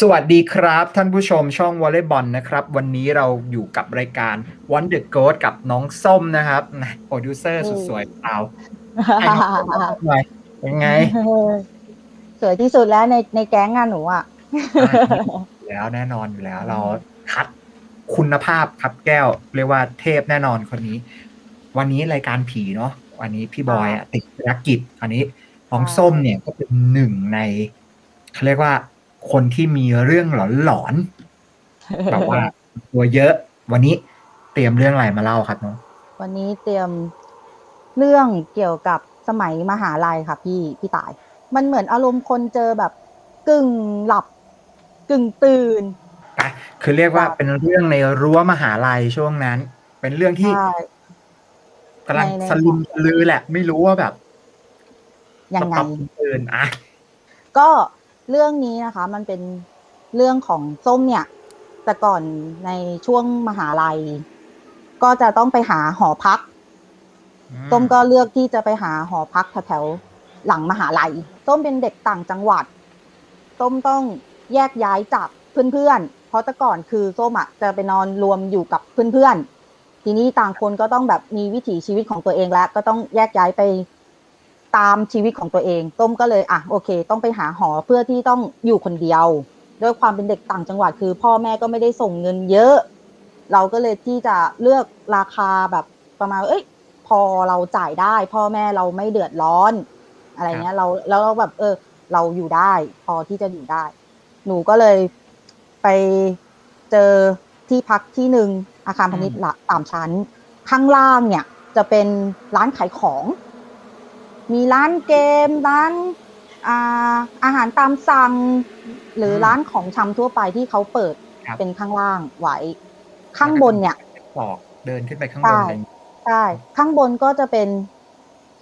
สวัสดีครับท่านผู้ชมช่องวอลเลย์บอลนะครับ วันนี้เราอยู่กับรายการ One the g o a t กับน้องส้มนะครับนะโปรดิวเซอร์สุดสวยเราให้น้องส้มหน่อยเป็นไง สวยที่สุดแล้วในในแก๊งงานหนูอะอยู่แล้วแน่นอนอยู่แล้ว เราคัดคุณภาพครับแก้ว เรียกว่าเทพแน่นอนคนนี้ วันนี้รายการผีเนาะวันนี้พี่บอยอะติดภารกิจอันนี้น้องส้มเนี่ยก็เป็นหนึ่งในเขาเรียกว่า คนที่มีเรื่องหลอนๆแบบว่าตัวเยอะ วันนี้เตรียมเรื่องอะไรมาเล่าครับน้องวันนี้เตรียมเรื่องเกี่ยวกับสมัยมหาลัยค่ะพี่พี่ตาย มันเหมือนอารมณ์คนเจอแบบกึ่งหลับกึ่งตื่นอะคือเรียกว่าเป็นเรื่องในรั้วมหาลัยช่วงนั้น เป็นเรื่องที่ใช่กำลังในในสลุมสลือแหละ ไม่รู้ว่าแบบยังไงตบตื่นอะก็ เรื่องนี้นะคะมันเป็นเรื่องของส้มเนี่ยแต่ก่อนในช่วงมหาลัย ก็จะต้องไปหาหอพัก ส้มก็เลือกที่จะไปหาหอพักแถวๆหลังมหาลัย ส้มเป็นเด็กต่างจังหวัด ส้มต้องแยกย้ายจากเพื่อนๆ เพราะแต่ก่อนคือส้มอะจะไปนอนรวมอยู่กับเพื่อนๆ ทีนี้ต่างคนก็ต้องแบบมีวิถีชีวิตของตัวเองแล้ว ก็ต้องแยกย้ายไป ตามชีวิตของตัวเองส้มก็เลยอะโอเค ต้องไปหาหอเพื่อที่ต้องอยู่คนเดียว ด้วยความเป็นเด็กต่างจังหวัดคือ พ่อแม่ก็ไม่ได้ส่งเงินเยอะ เราก็เลยที่จะเลือกราคาแบบประมาณว่าเอ้ย พอเราจ่ายได้ พ่อแม่เราไม่เดือดร้อน อะไรเงี้ยเราแล้วเราแบบ เออ เราอยู่ได้ พอที่จะอยู่ได้ หนูก็เลยไปเจอที่พักที่หนึ่งอาคารพาณิชย์ละสามชั้น ข้างล่างเนี่ยจะเป็นร้านขายของ มีร้านเกม ร้านอ่าอาหารตามสั่ง หรือร้านของชำทั่วไปที่เขาเปิดครับ เป็นข้างล่างไว้ข้างบนเนี่ยปอกเดินขึ้นไปข้างบนใช่ เลยใช่ข้างบนก็จะเป็น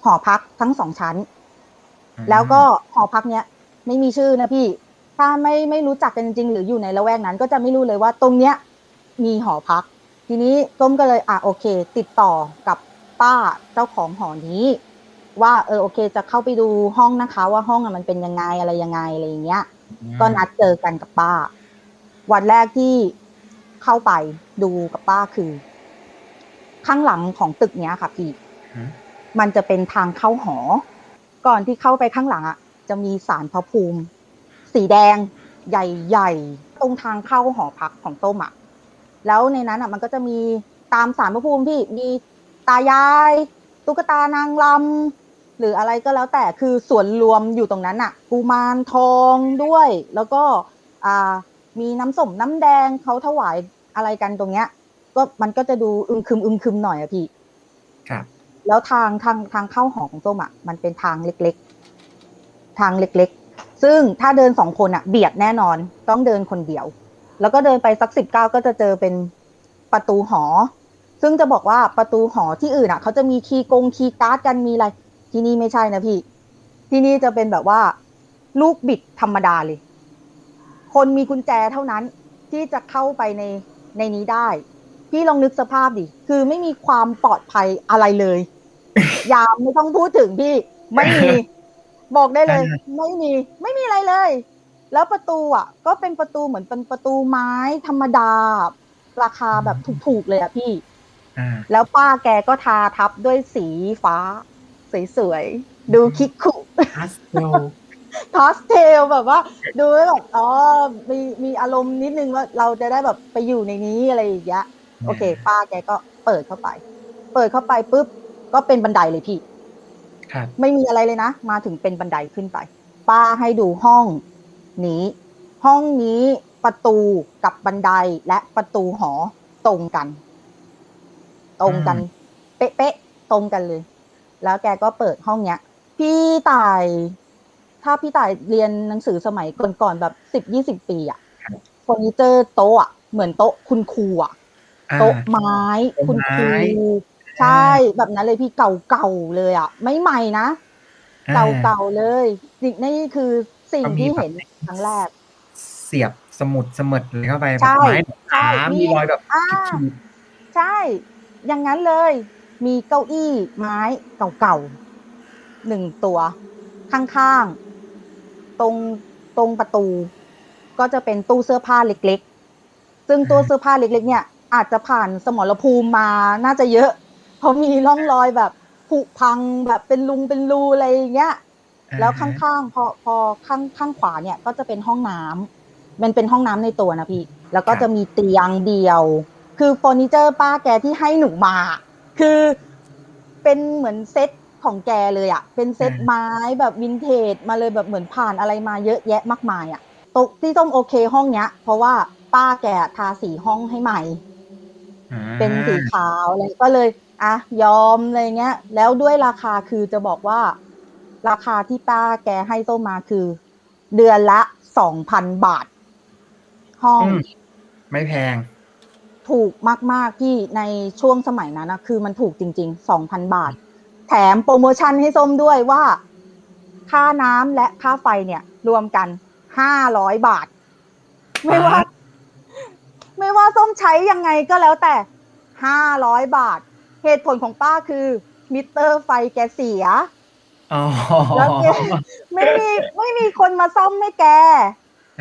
หอพักทั้งสองชั้นอืมแล้วก็หอพักเนี้ยไม่มีชื่อนะพี่ ถ้าไม่ไม่รู้จักกันจริงๆหรืออยู่ในละแวกนั้น ก็จะไม่รู้เลยว่าตรงเนี้ยมีหอพัก ทีนี้ส้มก็เลยอะโอเค ติดต่อกับป้าเจ้าของหอนี้ ว่าเออโอเค จะเข้าไปดูห้องนะคะ ว่าห้องอะมันเป็นยังไงอะไรยังไงอะไรอย่างเงี้ย ก็นัดเจอกันกับป้า วันแรกที่เข้าไปดูกับป้าคือ ข้างหลังของตึกเนี้ยค่ะพี่อืมมันจะเป็นทางเข้าหอ ก่อนที่เข้าไปข้างหลังอะจะมีสารพระภูมิ สีแดง ใหญ่ๆตรงทางเข้าหอพักของต้มอะแล้วในนั้นอะ มันก็จะมีตามสารพระภูมิที่มีตายาย ตุ๊กตานางลำ หรืออะไรก็แล้วแต่คือส่วนรวมอยู่ตรงนั้นอะกุมารทองด้วย แล้วก็อ่ามีน้ำส้มน้ำแดงเขาถวายอะไรกันตรงเนี้ย ก็มันก็จะดูอึมครึมอึมครึมหน่อยอะพี่ครับแล้วทางทางทางเข้าหอของส้มอะมันเป็นทางเล็กๆ ทางเล็กๆ ซึ่งถ้าเดินสองคนอะเบียดแน่นอนต้องเดินคนเดียว แล้วก็เดินไปสักสิบเก้าก็จะเจอเป็นประตูหอ ซึ่งจะบอกว่าประตูหอที่อื่นอะเขาจะมีคีย์กงคีย์การ์ดกันมีอะไร ที่นี่ไม่ใช่นะพี่ ที่นี่จะเป็นแบบว่า ลูกบิดธรรมดาเลย คนมีกุญแจเท่านั้นที่จะเข้าไปในในนี้ได้ พี่ลองนึกสภาพดิ คือไม่มีความปลอดภัยอะไรเลย ยามไม่ต้องพูดถึงพี่ ไม่มี บอกได้เลย ไม่มี ไม่มีอะไรเลย แล้วประตูอะ ก็เป็นประตูเหมือนเป็นประตูไม้ธรรมดา ราคาแบบถูกๆเลยอะพี่อ่าแล้วป้าแกก็ทาทับด้วยสีฟ้า สวยๆ ดูคิกคุพาสเทลพาสเทลแบบว่า ดูแล้วแบบอ๋อมีมีอารมณ์นิดนึงว่าเราจะได้แบบไปอยู่ในนี้อะไรอย่างเงี้ยโอเค ป้าแกก็เปิดเข้าไป เปิดเข้าไปปุ๊บก็เป็นบันไดเลยพี่ครับไม่มีอะไรเลยนะ มาถึงเป็นบันไดขึ้นไป ป้าให้ดูห้องนี้ ห้องนี้ประตูกับบันไดและประตูหอตรงกัน ตรงกัน เป๊ะๆตรงกันเลย แล้วแกก็เปิดห้องเนี้ย พี่ต่าย ถ้าพี่ต่ายเรียนหนังสือสมัยก่อนๆแบบสิบยี่สิบปีอะเฟอร์นิเจอร์โต๊ะอะเหมือนโต๊ะคุณครูอะอ่าโต๊ะไม้โต๊ะคุณครูไม้ใช่แบบนั้นเลยพี่เก่าๆเลยอะไม่ใหม่นะอ่าเก่าๆเลยสิ่งนี่คือสิ่งก็มีที่แบบเห็นครั้งแรก เสียบสมุดสมุดเลยเข้าไปแบใช่บไม้ใช่ขามีมีรอยแบบอ่าขีดใช่ อย่างนั้นเลย มีเก้าอี้ไม้เก่าๆหนึ่งตัว ข้างๆ ตรงตรงประตูก็ก็จะเป็นตู้เสื้อผ้าเล็กๆ ซึ่งตู้เสื้อผ้าเล็ก ๆ เนี่ย อาจจะผ่านสมรภูมิมาน่าจะเยอะ เพราะมีร่องรอยแบบผุพังแบบเป็นลุงเป็นรูอะไรอย่างเงี้ยแล้วข้างๆพอพอข้างข้างขวาเนี่ยก็จะเป็นห้องน้ำมันเป็นห้องน้ำในตัวนะพี่ แล้วก็จะมีเตียงเดียว คือเฟอร์นิเจอร์ป้าแกที่ให้หนูมา คือเป็นเหมือนเซ็ตของแกเลยอะเป็นเซ็ตไม้แบบวินเทจมาเลยแบบเหมือนผ่านอะไรมาเยอะแยะมากมายอะตกที่ต้มโอเคห้องเนี้ย เพราะว่าป้าแกทาสีห้องให้ใหม่อ่าเป็นสีขาวอะไรก็เลยอะยอมอะไรเงี้ย แล้วด้วยราคาคือจะบอกว่า ราคาที่ป้าแกให้ต้มมาคือ เดือนละสองพันบาท ห้องอืมไม่แพง ถูกมากๆที่ในช่วงสมัยนั้นนะคือมันถูกจริงๆสองพันบาท แถมโปรโมชั่นให้ส้มด้วยว่า ค่าน้ำและค่าไฟเนี่ย รวมกันห้าร้อยบาท ไม่ว่าบาทไม่ว่าส้มใช้ยังไงก็แล้วแต่ห้าร้อยบาท เหตุผลของป้าคือ มิเตอร์ไฟแกเสียอ๋อแล้วแกไม่มีไม่มีคนมาซ่อมให้แก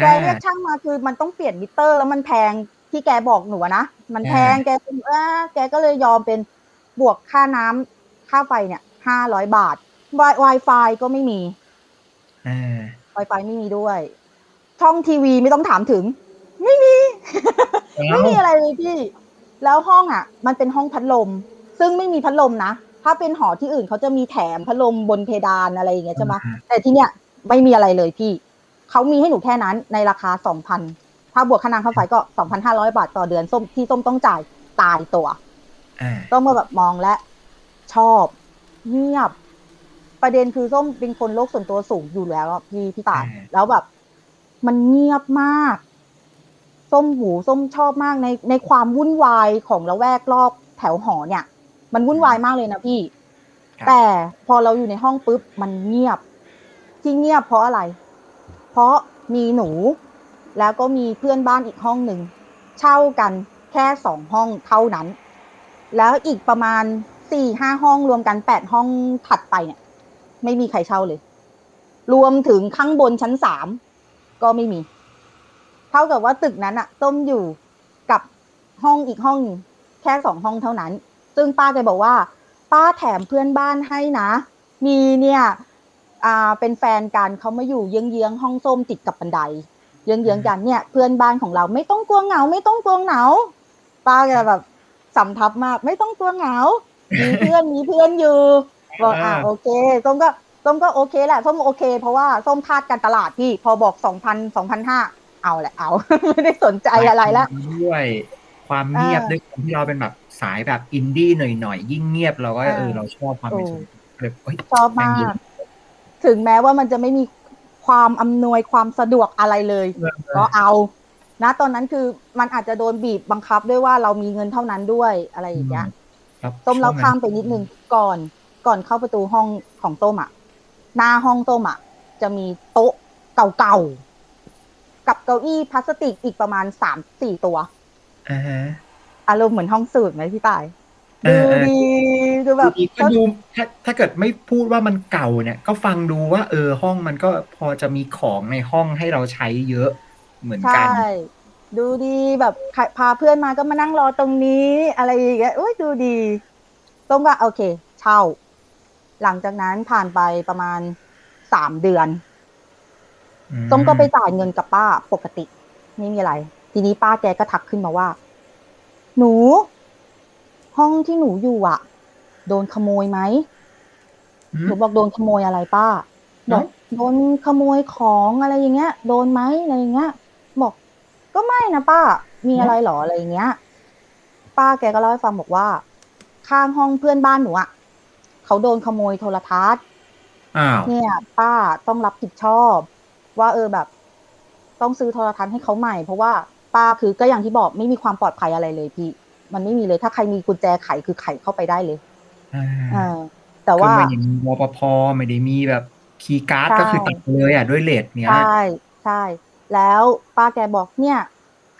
แกเรียกช่างมาคือมันต้องเปลี่ยนมิเตอร์แล้วมันแพง ที่แกบอกหนูอะนะ มันแพงแกเป็นเออแกก็เลยยอมเป็นบวกค่าน้ำค่าไฟเนี่ยห้าร้อยบาท Wi-Fi ก็ไม่มีอ่า Wi-Fi ไม่มีด้วย ช่องทีวีไม่ต้องถามถึง ไม่มี ไม่มีอะไรเลยพี่ แล้วห้องอะ มันเป็นห้องพัดลม ซึ่งไม่มีพัดลมนะถ้าเป็นหอที่อื่นเขาจะมีแถมพัดลมบนเพดานอะไรอย่างเงี้ยใช่ไหมแต่ที่เนี้ยไม่มีอะไรเลยพี่เขามีให้หนูแค่นั้นในราคาสองพัน ถ้าบวกค่าน้ำค่าไฟก็สองพันห้าร้อยบาทต่อเดือนส้มที่ส้มต้องจ่ายตายตัวอ่าส้มก็แบบมองและ ชอบเงียบ ประเด็นคือส้มเป็นคนโลกส่วนตัวสูงอยู่แล้วอะพี่พี่ตายแล้วแบบ มันเงียบมาก ส้มหูส้มชอบมากในในความวุ่นวายของละแวกรอบแถวหอเนี่ย มันวุ่นวายมากเลยนะพี่ครับแต่พอเราอยู่ในห้องปุ๊บมันเงียบ ที่เงียบเพราะอะไร เพราะมีหนู แล้วก็มีเพื่อนบ้านอีกห้องหนึ่งเช่ากันแค่สองห้องเท่านั้น แล้วอีกประมาณสี่ห้าห้องรวมกันแปดห้องถัดไปเนี่ย ไม่มีใครเช่าเลย รวมถึงข้างบนชั้นสามก็ไม่มี เท่ากับว่าตึกนั้นอะต้มอยู่กับห้องอีกห้องแค่สองห้องเท่านั้น ซึ่งป้าแกบอกว่า ป้าแถมเพื่อนบ้านให้นะ มีเนี่ย อ่าเป็นแฟนกันเขามาอยู่เยื้องๆห้องส้มติดกับบันได เยื้องๆกันเนี่ย เพื่อนบ้านของเราไม่ต้องกลัวเหงา ไม่ต้องกลัวเหงาป้าแกแบบสำทับมากไม่ต้องกลัวเหงา มีเพื่อนมีเพื่อนอยู่บอกอ่าโอเคส้มก็ส้มก็โอเคแหละส้มโอเค เพราะว่าส้มพลาดการตลาดพี่พอบอกสองพันสองพันห้าเอาแหละเอา ไม่ได้สนใจอะไรละด้วยความเงียบอ่าด้วยความที่เราเป็นแบบสายแบบอินดี้หน่อยๆยิ่งเงียบเราก็อ่าเออเราชอบความเป็นโอ้ส่วนตัวเลยเฮ้ยชอบแม่มางดีกถึงแม้ว่ามันจะไม่มี ความอำนวยความสะดวกอะไรเลย ก็เอานะตอนนั้นคือมันอาจจะโดนบีบบังคับด้วยว่าเรามีเงินเท่านั้นด้วยอะไรอย่างเงี้ยครับต้มเราช่วงนั้นข้ามไปนิดนึงก่อนก่อนเข้าประตูห้องของต้มอะหน้าห้องต้มอะจะมีโต๊ะเก่าๆกับเก้าอี้พลาสติกอีกประมาณสามสี่ตัวอ่าฮะอารมณ์เหมือนห้องสูตรไหมพี่ตายเอ ดูอเออดีดูแบบดีก็ดูถ้าถ้าเกิดไม่พูดว่ามันเก่าเนี่ย ก็ฟังดูว่า เออห้องมันก็พอจะมีของในห้องให้เราใช้เยอะเหมือนกันใช่ดูดีแบบใครพาเพื่อนมาก็มานั่งรอตรงนี้อะไรอย่างเงี้ยอุ้ยดูดีต้มก็โอเค เช่า หลังจากนั้นผ่านไปประมาณสามเดือนอืส้มก็ไปจ่ายเงินกับป้าปกติ ไม่มีอะไร ทีนี้ป้าแกก็ทักขึ้นมาว่า หนู ห้องที่หนูอยู่อะ โดนขโมยไหมอืหมนูบอกโดนขโมยอะไรป้าบเอ้าอกโดนขโมยของอะไรอย่างเงี้ย โดนไหมอะไรอย่างเงี้ย บอกก็ไม่นะป้า มีอะไรหรออะไรอย่างเงี้ย ป้าแกก็เล่าให้ฟังบอกว่า ข้างห้องเพื่อนบ้านหนูอะเขาโดนขโมยโทรทัศน์อ้าวเนี่ย ป้าต้องรับผิดชอบ ว่าเออแบบ ต้องซื้อโทรทัศน์ให้เขาใหม่ เพราะว่าป้าคือก็อย่างที่บอกไม่มีความปลอดภัยอะไรเลยพี่ มันไม่มีเลย ถ้าใครมีกุญแจไขคือไขเข้าไปได้เลยอ่าเออแต่ว่าคือไม่ได้มีรปภไม่ได้มีแบบคีย์การ์ดใช่ก็คือตัดเลยอะด้วยเลทเนี้ยใช่ใช่แล้วป้าแกบอกเนี่ย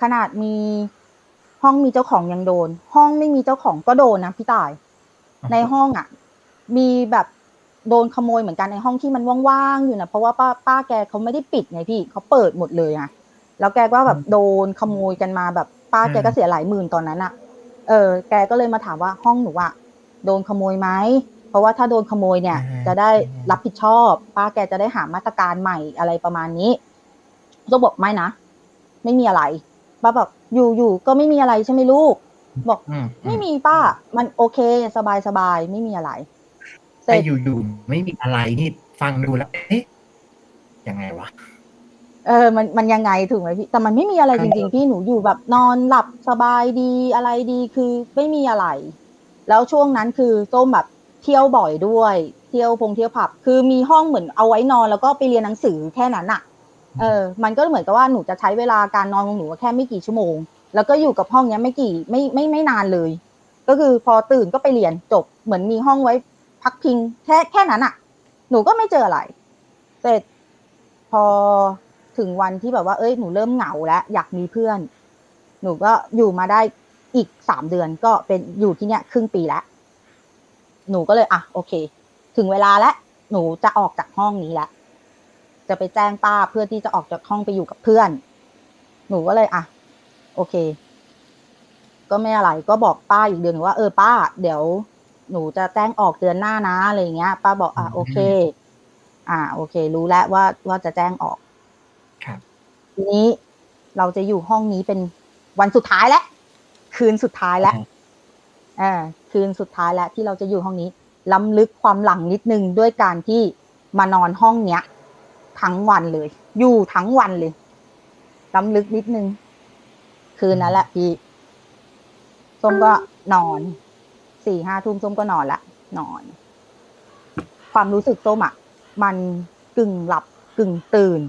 ขนาดมีห้องมีเจ้าของยังโดน ห้องไม่มีเจ้าของก็โดนนะพี่ตายอ๋อในห้องอะ มีแบบโดนขโมยเหมือนกันในห้องที่มันว่างๆอยู่นะเพราะว่าป้าป้าแกเขาไม่ได้ปิดไงพี่เขาเปิดหมดเลยอะแล้วแกก็แบบโดนขโมยกันมาแบบป้าแกก็เสียหลายหมื่นตอนนั้นอะ เออแกก็เลยมาถามว่าห้องหนูอะโดนขโมยไหมเพราะว่าถ้าโดนขโมยเนี่ย จะได้รับผิดชอบ ป้าแกจะได้หามาตรการใหม่อะไรประมาณนี้ส้มบอกไม่นะไม่มีอะไรป้าบอกอยู่อยู่ก็ไม่มีอะไรใช่ไหมลูก บอกอืมไม่มีป้า มันโอเค สบายสบายไม่มีอะไรเสร็แต่จอยู่ๆไม่มีอะไรนี่ฟังดูแล้วเอ๊ะยังไงวะ เออ มัน มันยังไงถูกไหมพี่ แต่มันไม่มีอะไรจริงๆพี่ หนูอยู่แบบนอนหลับสบายดีอะไรดี คือไม่มีอะไร แล้วช่วงนั้นคือส้มแบบเที่ยวบ่อยด้วย เที่ยวพงเที่ยวผับ คือมีห้องเหมือนเอาไว้นอนแล้วก็ไปเรียนหนังสือแค่นั้นอะเออ มันก็เหมือนกับว่าหนูจะใช้เวลาการนอนของหนูแค่ไม่กี่ชั่วโมง แล้วก็อยู่กับห้องเนี้ยไม่กี่ไม่ไม่ไม่นานเลย ก็คือพอตื่นก็ไปเรียนจบ เหมือนมีห้องไว้พักพิงแค่แค่นั้นอะหนูก็ไม่เจออะไรเสร็จพอ ถึงวันที่แบบว่าเอ้ยหนูเริ่มเหงาแล้วอยากมีเพื่อน หนูก็อยู่มาได้อีกสามเดือนก็เป็นอยู่ที่เนี้ยครึ่งปีแล้วหนูก็เลยอะโอเค ถึงเวลาแล้วหนูจะออกจากห้องนี้แล้วจะไปแจ้งป้าเพื่อที่จะออกจากห้องไปอยู่กับเพื่อน หนูก็เลยอะโอเค ก็ไม่อะไรก็บอกป้าอีกเดือนหนึ่งว่าเออป้า เดี๋ยว หนูจะแจ้งออกเดือนหน้านะอะไรเงี้ย ป้าบอกอะโอเค อ่า โอเค รู้แล้วว่าว่าจะแจ้งออก ทีนี้เราจะอยู่ห้องนี้เป็นวันสุดท้ายแล้วคืนสุดท้ายแล้วอ่าคืนสุดท้ายแล้วที่เราจะอยู่ห้องนี้ล้ำลึกความหลังนิดนึงด้วยการที่มานอนห้องเนี้ย ทั้งวันเลย อยู่ทั้งวันเลยล้ำลึกนิดนึง คืนนั้นแหละพี่ส้มก็นอนสี่ห้าทุ่มส้มก็นอนละนอน ความรู้สึกส้มอะ มันกึ่งหลับกึ่งตื่น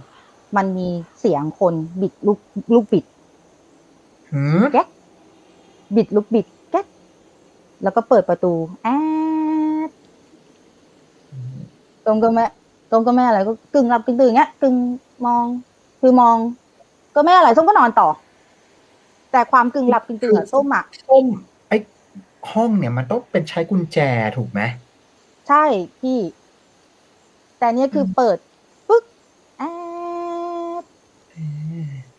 มันมีเสียงคนบิดลูกลูกบิดหืมแก๊กบิดลูกบิดแก๊กแล้วก็เปิดประตูแอดตรงก็แม่ตรงก็แม่อะไรก็กึ่งหลับกึ่งตื่นเงี้ยกึ่งมอง คือมอง ก็แม่อะไรส้มก็นอนต่อ แต่ความกึ่งหลับกึ่งตื่นอะส้มอะส้มไอ้ห้องเนี่ยมันต้องเป็นใช้กุญแจถูกไหมใช่พี่ แต่เนี้ยคือเปิดปึ๊กแอด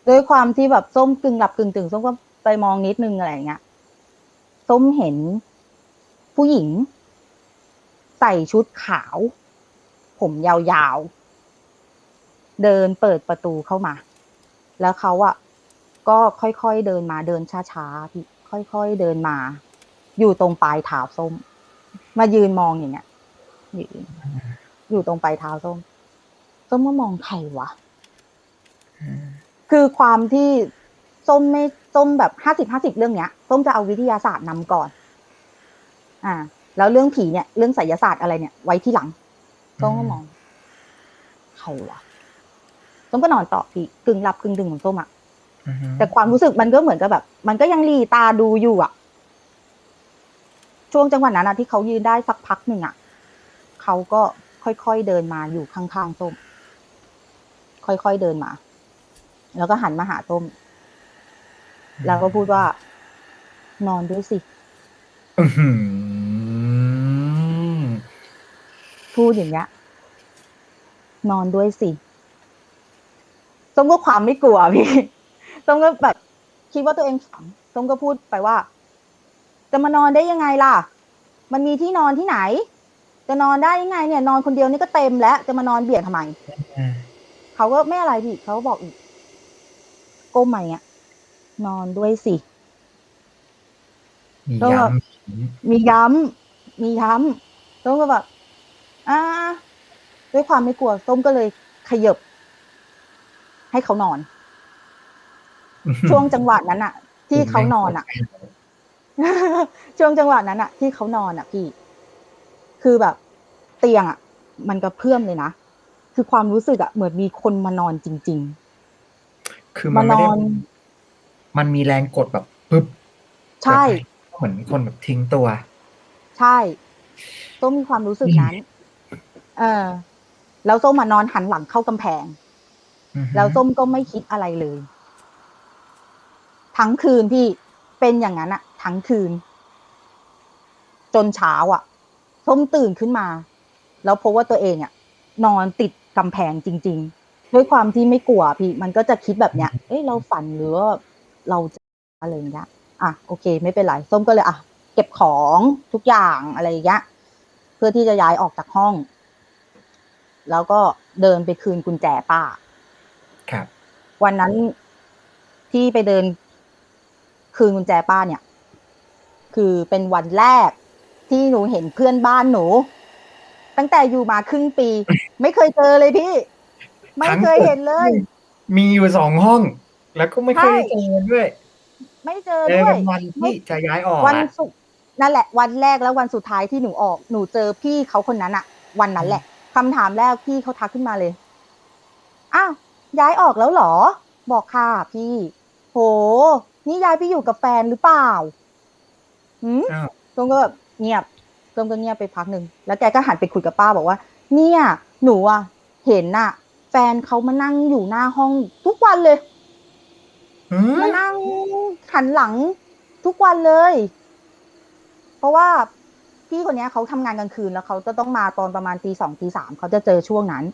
ด้วยความที่แบบส้มกึ่งหลับกึ่งตื่นส้มก็ไปมองนิดนึงอะไรอย่างเงี้ยส้มเห็นผู้หญิง ใส่ชุดขาว ผมยาวๆ เดินเปิดประตูเข้ามา แล้วเขาอะก็ค่อยๆเดินมาเดินช้าๆพี่ค่อยๆเดินมา อยู่ตรงปลายเท้าส้ม มายืนมองอย่างเงี้ยยืนอยู่ตรงปลายเท้าส้ม ส้มก็มองใครวะ คือความที่ส้มไม่ส้มแบบห้าสิบห้าสิบเรื่องเนี้ยส้มจะเอาวิทยาศาสตร์นำก่อน อ่า แล้วเรื่องผีเนี่ย เรื่องไสยศาสตร์อะไรเนี่ย ไว้ที่หลังส้มก็มองใครวะส้มก็นอนต่อพี่กึ่งหลับกึ่งดึงของส้มอะอือฮึแต่ความรู้สึกมันก็เหมือนกับแบบ มันก็ยังหลีตาดูอยู่อะช่วงจังหวะนั้นอะที่เขายืนได้สักพักหนึ่งอะเขาก็ค่อยๆเดินมาอยู่ข้างๆส้ม ค่อยๆเดินมา แล้วก็หันมาหาส้ม แล้วก็พูดว่า นอนด้วยสิอื้อหือพูดอย่างเงี้ยนอนด้วยสิส้มก็ความไม่กลัวพี่ส้มก็แบบคิดว่าตัวเองฝังส้มก็พูดไปว่า จะมานอนได้ยังไงล่ะ มันมีที่นอนที่ไหน จะนอนได้ยังไงเนี่ย นอนคนเดียวนี่ก็เต็มแล้ว จะมานอนเบียดทำไมอ่าเขาก็ไม่อะไรพี่เขาก็บอกอีก ก้มมาอย่างเงี้ยนอนด้วยสิมีก็ย้มีย้ำมีย้ำส้มก็แบบอ่าด้วยความไม่กลัวส้มก็เลยขยบ ให้เขานอนำช่วงจังหวะนั้นอะที่เขานอนอะช่วงจังหวะนั้นอะที่เขานอนอะพี่ คือแบบ เตียงอะมันกระเพื่อมเลยนะ คือความรู้สึกอะเหมือนมีคนมานอนจริง คือๆมัมานนไม่ได้อนมันมีแรงกดแบบปึ๊บใช่ เหมือนคนแบบทิ้งตัว ใช่ส้มมีความรู้สึกนั้น เออ แล้วส้มมานอนหันหลังเข้ากำแพงอือฮึแล้วส้มก็ไม่คิดอะไรเลย ทั้งคืนพี่เป็นอย่างนั้นอะทั้งคืน จนเช้าอะส้มตื่นขึ้นมา แล้วพบว่าตัวเองอะนอนติดกำแพงจริง ๆ ด้วยความที่ไม่กลัวพี่ มันก็จะคิดแบบเนี้ย เอ้ยเราฝันหรือว่าเราจะอะไรอย่างเงี้ย อะโอเค ไม่เป็นไรส้มก็เลยอะเก็บของทุกอย่างอะไรอย่างเงี้ยเพื่อที่จะย้ายออกจากห้อง แล้วก็เดินไปคืนกุญแจป้า ครับ วันนั้นที่ไปเดินคืนกุญแจป้าเนี่ย คือเป็นวันแรกที่หนูเห็นเพื่อนบ้านหนู ตั้งแต่อยู่มาครึ่งปี ไม่เคยเจอเลยพี่ ไม่เคยเห็นเลย มีอยู่สองห้อง แล้วก็ไม่เคยได้เจอด้วย ไม่เจอเจอด้วกัยนวันที่จะย้ายออกวันอะศุกร์นั่นแหละ วันแรกแล้ววันสุดท้ายที่หนูออกหนูเจอพี่เขาคนนั้นอะวันนั้นแหละคำถามแรกพี่เขาทักขึ้นมาเลยอ้าวย้ายออกแล้วเหรอ บอกค่ะพี่ โห นี่ย้ายไปอยู่กับแฟนหรือเปล่าหืมอ้าวส้มก็แบบเงียบส้มก็เงียบไปพักหนึ่งแล้วแกก็หันไปคุยกับป้าบอกว่า เนี่ย หนูอะเห็นน่ะแฟนเขามานั่งอยู่หน้าห้องทุกวันเลยหืมมานั่งหันหลังทุกวันเลย เพราะว่าพี่คนเนี้ยเขาทำงานกลางคืนแล้วเขาจะต้องมาตอนประมาณตีสองตีสามเขาจะเจอช่วงนั้น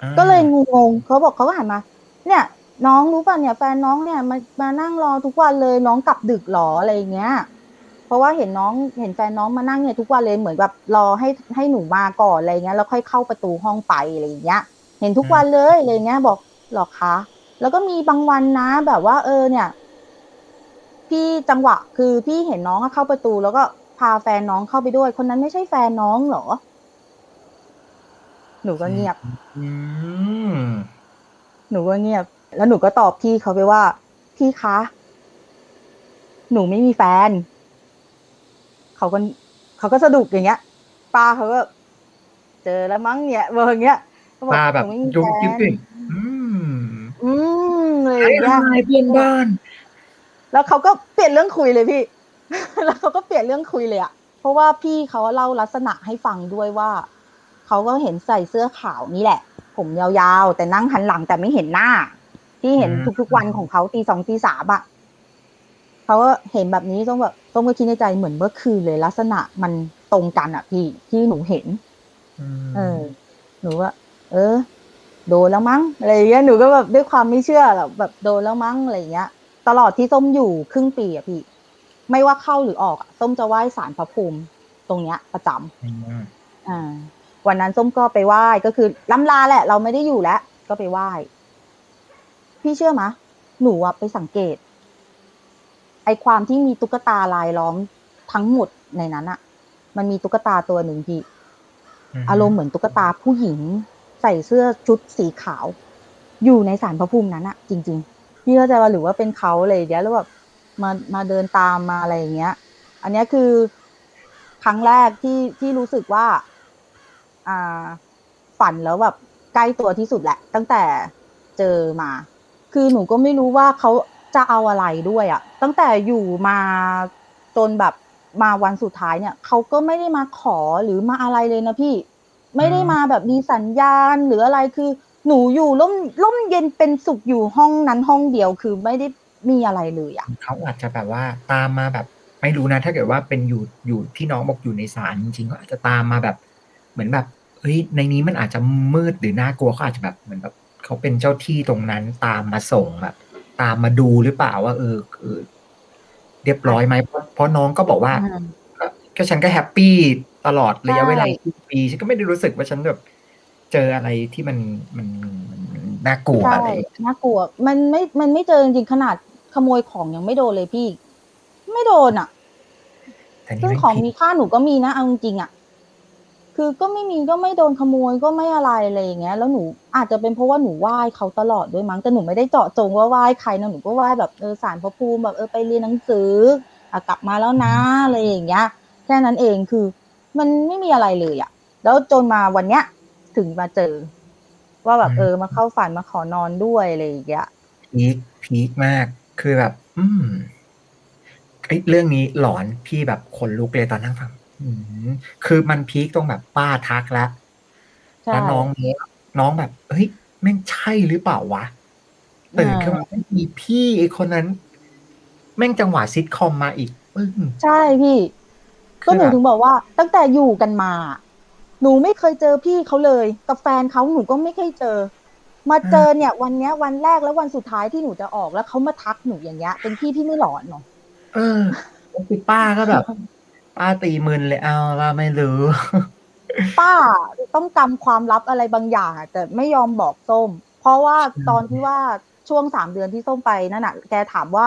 อ่าก็เลยงงๆเขาบอกเขาก็หันมา เนี่ย น้องรู้ป่ะเนี่ย แฟนน้องเนี่ยมามานั่งรอทุกวันเลย น้องกลับดึกหรออะไรอย่างเงี้ย เพราะว่าเห็นน้องเห็นแฟนน้องมานั่งเนี่ยทุกวันเลยเหมือนแบบรอให้ให้หนูมาก่อนอะไรเงี้ยแล้วค่อยเข้าประตูห้องไปอะไรอย่างเงี้ย เห็นทุกวันเลยอะไรเงี้ยบอกหรอคะแล้วก็มีบางวันนะ แบบว่า เออเนี่ย พี่จังหวะ คือพี่เห็นน้องอะเข้าประตู แล้วก็พาแฟนน้องเข้าไปด้วย คนนั้นไม่ใช่แฟนน้องเหรอ หนูก็เงียบอืมหนูก็เงียบ แล้วหนูก็ตอบพี่เขาไปว่า พี่คะ หนูไม่มีแฟน เขาก็เขาก็สะดุกอย่างเงี้ยป้าเขาก็ เจอแล้วมั้งเนี่ยเบอร์อย่างเงี้ย เขอกป้าแบบหนูไม่มีจุ้มแฟจิ้มนจิ้มอืมอืมเลยไอ้อย่างอะเงี้ยไรเพื่อนบ้าน แล้วเขาก็เปลี่ยนเรื่องคุยเลยพี่ แล้วเขาก็เปลี่ยนเรื่องคุยเลยอะเพราะว่าพี่เขาเล่าลักษณะให้ฟังด้วยว่าเขาก็เห็นใส่เสื้อขาวนี่แหละ ผมยาวๆ แต่นั่งหันหลังแต่ไม่เห็นหน้า ที่เห็นอืมทุกๆวันของเขาตีสองตีสามอะเขาก็เห็นแบบนี้ต้องแบบต้องก็คิดในใจเหมือนเมื่อคืนเลยลักษณะมันตรงกันอะพี่ที่หนูเห็นมเออ หนูว่า เออ โดนแล้วมั้งอะไรอย่างเงี้ยหนูก็แบบด้วยความไม่เชื่อหรอกแบบโดนแล้วมั้งอะไรอย่างเงี้ย ตลอดที่ส้มอยู่ครึ่งปีอะพี่ ไม่ว่าเข้าหรือออกอะส้มจะไหว้ศาลพระภูมิตรงเนี้ย ประจำอืมอ่า วันนั้นส้มก็ไปไหว้ก็คือล้ำลาแหละ เราไม่ได้อยู่แล้ว ก็ไปไหว้พี่เชื่อมะ หนูอะไปสังเกต ไอความที่มีตุ๊กตาลายล้อมทั้งหมดในนั้นอะมันมีตุ๊กตาตัวหนึ่งพี่อารมณ์เหมือนตุ๊กตาผู้หญิง ใส่เสื้อชุดสีขาว อยู่ในสารพระภูมินั้นอะจริง ๆ พี่เข้าใจว่าหรือว่าเป็นเขาอะไรอย่างเงี้ยวแล้วแบบมามาเดินตามมาอะไรอย่างเงี้ย อันนี้คือครั้งแรกที่ที่รู้สึกว่า อ่า ฝันแล้วแบบใกล้ตัวที่สุดแหละ ตั้งแต่เจอมา คือหนูก็ไม่รู้ว่าเขาจะเอาอะไรด้วยอะตั้งแต่อยู่มาจนแบบมาวันสุดท้ายเนี่ยเขาก็ไม่ได้มาขอหรือมาอะไรเลยนะพี่ ไม่ได้มาแบบมีสัญญาณหรืออะไรคือ หนูอยู่ร่มร่มเย็นเป็นสุขอยู่ห้องนั้นห้องเดียวคือไม่ได้มีอะไรเลยอะเขาอาจจะแบบว่าตามมาแบบ ไม่รู้นะ ถ้าเกิดว่าเป็นอยู่อยู่ที่น้องบอกอยู่ในศาลจริงๆก็อาจจะตามมาแบบ เหมือนแบบเฮ้ยในนี้มันอาจจะมืดหรือน่ากลัวเขาอาจจะแบบเหมือนแบบเขาเป็นเจ้าที่ตรงนั้นตามมาส่งแบบ ตามมาดูหรือเปล่าว่า เออเออเรียบร้อยไหมเพราะเพราะน้องก็บอกว่าอืมก็ ก็ฉันก็แฮปปี้ตลอดระยะเวลาใช่ที่ปีฉันก็ไม่ได้รู้สึกว่าฉันแบบเจออะไรที่มันมันมันมันน่ากลัวใช่อะไรน่ากลัว มันไม่มันไม่เจอจริงๆขนาดขโมยของยังไม่โดนเลยพี่ ไม่โดนอะแต่นี่ซึ่งไม่ของผิดมีค่าหนูก็มีนะเอาจริงๆอะคือก็ไม่มีก็ไม่โดนขโมยก็ไม่อะไรอะไรอย่างเงี้ย แล้วหนูอาจจะเป็นเพราะว่าหนูไหว้เขาตลอดด้วยมั้งแต่หนูไม่ได้เจาะจงว่าไหว้ใครนะหนูก็ไหว้แบบเออสารพระภูมิแบบเออไปเรียนหนังสืออะกลับมาแล้วนะอะไรอย่างเงี้ยแค่นั้นเองคือ มันไม่มีอะไรเลยอะแล้วจนมาวันเนี้ย ถึงมาเจอ ว่าแบบเออมาเข้าฝันมาขอนอนด้วยอะไรอย่างเงี้ยพีคพีคมากคือแบบ อืมไอ้เรื่องนี้หลอนพี่แบบขนลุกเลยตอนนั่งฟังอืมคือมันพีคตรงแบบป้าทักแล้วใช่แล้วน้องเนี้ยน้องแบบเฮ้ยแม่งใช่หรือเปล่าวะตื่นอ่าขึ้นมาแม่งมีพี่ไอ้คนนั้น แม่งจังหวะซิทคอมมาอีกปึ้งใช่พี่คือ ก็หนูแบบถึงบอกว่าตั้งแต่อยู่กันมา หนูไม่เคยเจอพี่เขาเลย กับแฟนเขาหนูก็ไม่เคยเจอ มาเจอเนี่ย วันเนี้ยวันแรกแล้ววันสุดท้ายที่หนูจะออกแล้วเขามาทักหนูอย่างเงี้ย เป็นพี่พี่ไม่หลอนเหรอเออแล้วคือป้าก็แบบ ป้าตีมึนเลยเอาเราไม่รู้ ป้าต้องกำความลับอะไรบางอย่างอะแต่ไม่ยอมบอกส้ม เพราะว่าตอนที่ว่าช่วงสามเดือนที่ส้มไปนั่นน่ะ แกถามว่า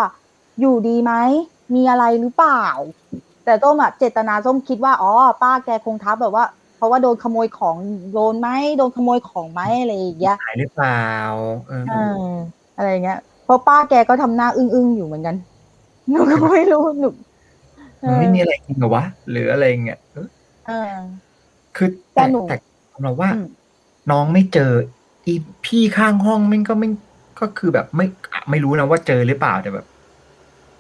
อยู่ดีไหมมีอะไรหรือเปล่า แต่ส้มอะเจตนาส้มคิดว่าอ๋อป้าแกคงทักแบบว่า เพราะว่าโดนขโมยของโดนไหมโดนขโมยของไหมอะไรอย่างเงี้ยหายหรือเปล่าเออเอออะไรอย่างเงี้ยเพราะป้าแกก็ทำหน้าอึ้งๆอยู่เหมือนกันหนูก็ไม่รู้หนูเอมันอไม่มีอะไรจริงเหรอวะหรืออะไรเงี้ยเออเออคือแต่แต่หนูแต่เราว่าอืมน้องไม่เจออีพี่ข้างห้องมันก็ไม่ก็คือแบบไม่อะไม่รู้นะว่าเจอหรือเปล่าแต่แบบ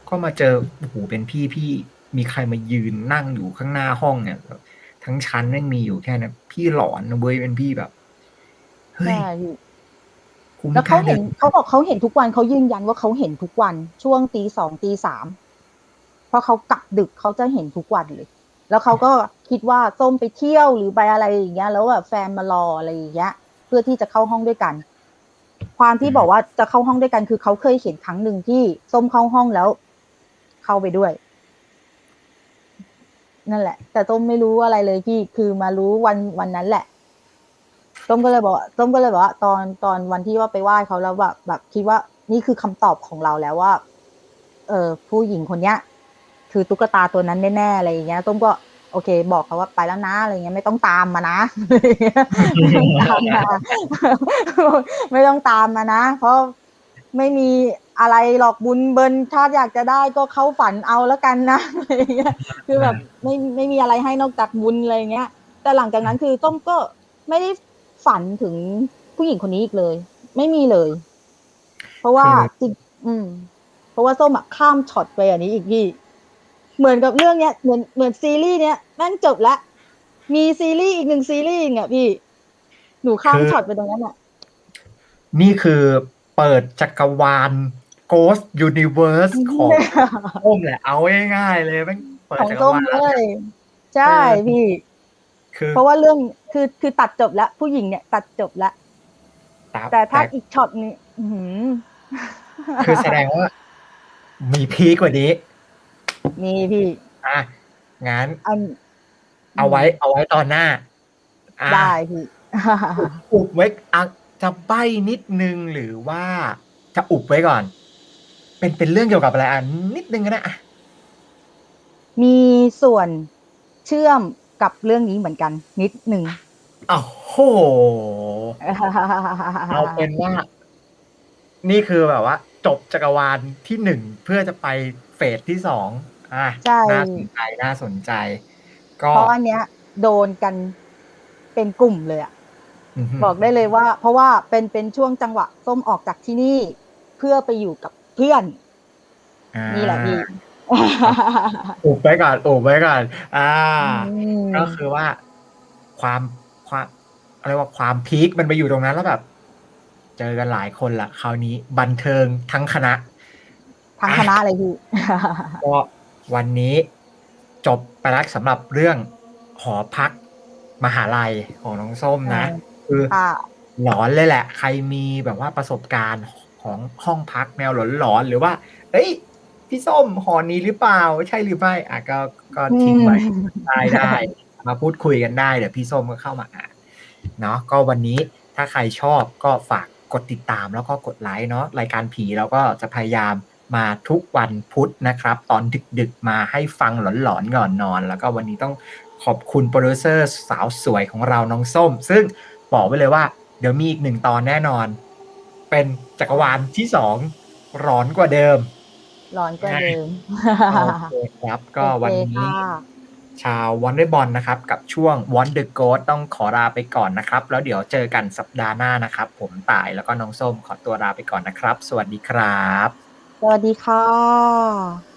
ก็มาเจอโอ้โหเป็นพี่พี่ มีใครมายืนนั่งอยู่ข้างหน้าห้องเนี่ยแบบทั้งชั้นแม่งมีอยู่แค่นั้นพี่หลอนนะเว้ยเป็นพี่แบบเฮ้ยใช่พี่กูไม่แล้วกเขาล้าเห็เดินนเขาบอกเขาเห็นทุกวันเขายืนยันว่าเขาเห็นทุกวันช่วงตีสองตีสามเพราะเขากลับดึกเขาจะเห็นทุกวันเลย แล้วเขาก็คิดว่าส้มไปเที่ยวหรือไปอะไรอย่างเงี้ย แล้วแบบแฟนมารออะไรอย่างเงี้ย เพื่อที่จะเข้าห้องด้วยกัน ความที่บอกว่าจะเข้าห้องด้วยกันคือเขาเคยเห็นครั้งหนึ่งที่ส้มเข้าห้องแล้ว เข้าไปด้วย นั่นแหละ แต่ส้มไม่รู้อะไรเลยพี่คือมารู้วันวันนั้นแหละส้มก็เลยบอกว่าส้มก็เลยบอกว่าตอนตอนวันที่ว่าไปไหว้เขาแล้วแบบแบบคิดว่านี่คือคำตอบของเราแล้วว่า เออผู้หญิงคนเนี้ยคือตุ๊กตาตัวนั้นแน่ๆอะไรอย่างเงี้ยส้มก็โอเค บอกเขาว่าไปแล้วนะอะไรเงี้ยไม่ต้องตามมานะอะไรเงี้ยไม่ต้องตามมาไม่ต้องตามมานะ เพราะไม่มี อะไรหรอกบุญเบินถ้าอยากจะได้ก็เข้าฝันเอาแล้วกันนะอะไรเงี้ยคือแบบไม่ไม่มีอะไรให้นอกจากบุญอะไรเงี้ย แต่หลังจากนั้นคือส้มก็ไม่ได้ฝันถึงผู้หญิงคนนี้อีกเลย ไม่มีเลย เพราะว่าจริงอืม เพราะว่าส้มอะข้ามช็อตไปอันนี้อีกพี่เหมือนกับเรื่องเนี้ยเหมือนเหมือนซีรีส์เนี้ยแม่งจบละมีซีรีส์อีกหนึ่งซีรีส์อะพี่หนูข้ามช็อตไปตรงนั้นอะ นี่คือเปิดจักรวาล Ghost Universe ของส้มแหละ เอาง่ายๆเลยแม่งเปิดของจักรส้มวาลเลย ใช่พี่คือเพราะว่าเรื่องคือคือตัดจบแล้ว ผู้หญิงเนี่ยตัดจบแล้วแต่ถ้าอีกช็อตนี้อื้อหือคือแสดงว่า มีพีคกว่านี้ มีพี่ อะงั้นอันเอาไว้ เอาไว้ตอนหน้าอะได้พี่อุบไว้อะจะใบ้นิดนึงหรือว่าจะอุบไว้ก่อน เป็นเป็นเรื่องเกี่ยวกับอะไรอะนิดนึงก็ได้อะมีส่วนเชื่อมกับเรื่องนี้เหมือนกัน นิดหนึ่งอ้าวโห เอาเป็นว่า นี่คือแบบว่า จบจักรวาลที่หนึ่งเพื่อจะไปเฟสที่สองอะใช่ น่าสนใจน่าสนใจ ก็เพราะอันเนี้ย โดนกันเป็นกลุ่มเลยอะหืบอกได้เลยว่า เพราะว่าเป็นเป็นช่วงจังหวะส้มออกจากที่นี่ เพื่อไปอยู่กับ เพื่อนอ่านี่แหละพี่อุบไว้ก่อนอุบไว้ก่อน อ่าอืมก็คือว่าความความอะไรว่าความพีคมันไปอยู่ตรงนั้นแล้วแบบ เจอกันหลายคนละคราวนี้บันเทิงทั้งคณะ ทั้งคณะเลยพี่ก็วันนี้จบไปแล้วสำหรับเรื่องหอพักมหาลัยของน้องส้มนะ คือค่ะหลอนเลยแหละ ใครมีแบบว่าประสบการณ์ ของห้องพักแนวหลอนๆหรือว่า เอ้ย พี่ส้มหอนี้หรือเปล่า ใช่หรือไม่อะก็ก็ทิ้งไว้ได้ได้มาพูดคุยกันได้เดี๋ยวพี่ส้มก็เข้ามาอ่านเนาะก็วันนี้ถ้าใครชอบก็ฝากกดติดตามแล้วก็กดไลค์เนาะรายการผีเราก็จะพยายามมาทุกวันพุธนะครับ ตอนดึกๆมาให้ฟังหลอนๆก่อนนอน แล้วก็วันนี้ต้องขอบคุณโปรดิวเซอร์สาวสวยของเราน้องส้ม ซึ่งบอกไว้เลยว่าเดี๋ยวมีอีกหนึ่งตอนแน่นอน เป็นจักรวาลที่สองร้อนกว่าเดิม ร้อนกว่าเดิมโอเคครับ ก็วันโอเคนี้ค่ะชาววอนเดอร์บอลนะครับ กับช่วงวอนเดอร์โกต้องขอลาไปก่อนนะครับ แล้วเดี๋ยวเจอกันสัปดาห์หน้านะครับ ผมต่ายแล้วก็น้องส้มขอตัวลาไปก่อนนะครับ สวัสดีครับ สวัสดีค่ะ